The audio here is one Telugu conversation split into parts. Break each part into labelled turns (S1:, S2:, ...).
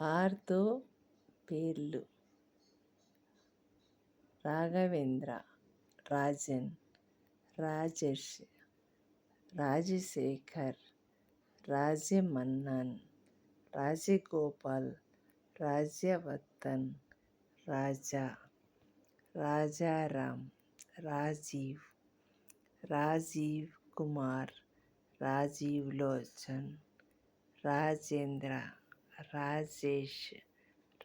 S1: ఆర్తో పేర్లు. రాఘవేంద్ర రాజన్ రాజేష్ రాజశేఖర్ రాజమన్నన్ రాజగోపాల్ రాజ్యవర్ధన్ రాజా రాజారాం రాజీవ్ రాజీవ్ కుమార్ రాజీవ్ లోచన్ రాజేంద్ర राजेश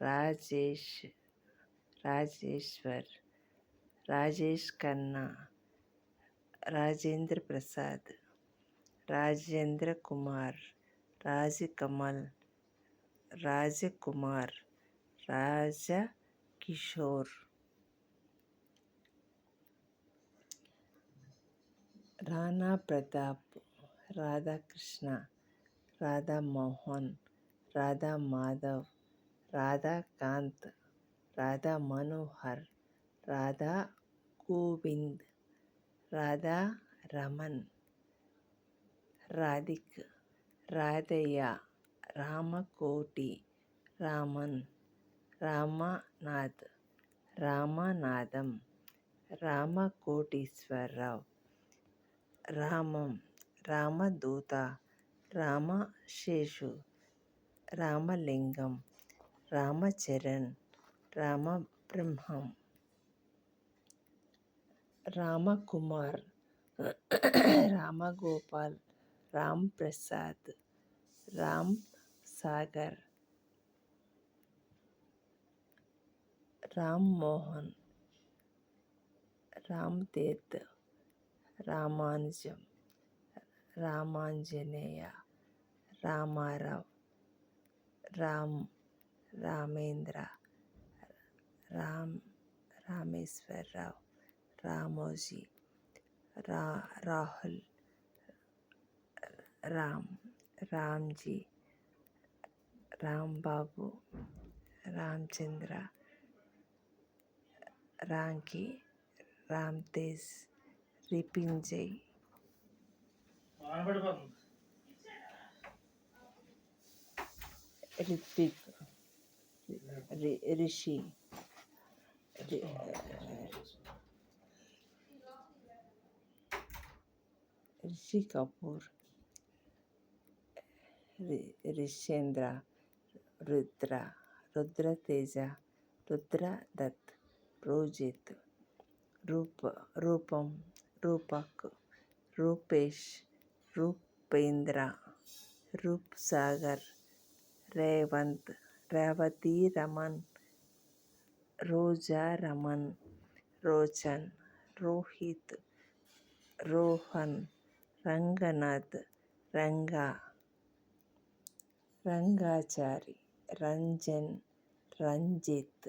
S1: राजेश, राजेश्वर, राजेश खन्ना, राजेंद्र प्रसाद, राजेंद्र कुमार राज कमल राज कुमार राज किशोर राणा प्रताप राधा कृष्णा राधा मोहन రాధా మాధవ్ రాధాకాంత్ రాధా మనోహర్ రాధా గోవింద్ రాధా రమన్ రాధిక్ రాధయ్య రామకోటి రామన్ రామనాథ్ రామనాథం రామకోటీశ్వరరావు రామం రామదూత రామశేషు ராமலிங்கம் ராமச்சரண் ராமபிரம்மம் ராமகுமார் ராமகோபால் ராம் பிரசாத் ராம் சாகர் ராம் மோகன் ராம் தேத் ராமானுஜம் ராமாஞ்சநேயா ராமாராவ். రామ్ రామేంద్ర రామ్ రామేశ్వరరావు రామోజీ రా రాహుల్ రామ్ రామ్జీ రాంబాబు రామచంద్ర రాంకి రామ్ తేజ్ రిపింజయ్ ऋतिक ऋषि ऋषि कपूर ऋषेन्द्र रुद्र रुद्र तेज रुद्र दत्त रोजित रूप, रूपम, रूपक, रूपेश, रूपेंद्र रूप सागर రేవంత్ రేవతి రమన్ రోజా రమన్ రోచన్ రోహిత్ రోహన్ రంగనాథ్ రంగా రంగాచారి రంజన్ రంజిత్.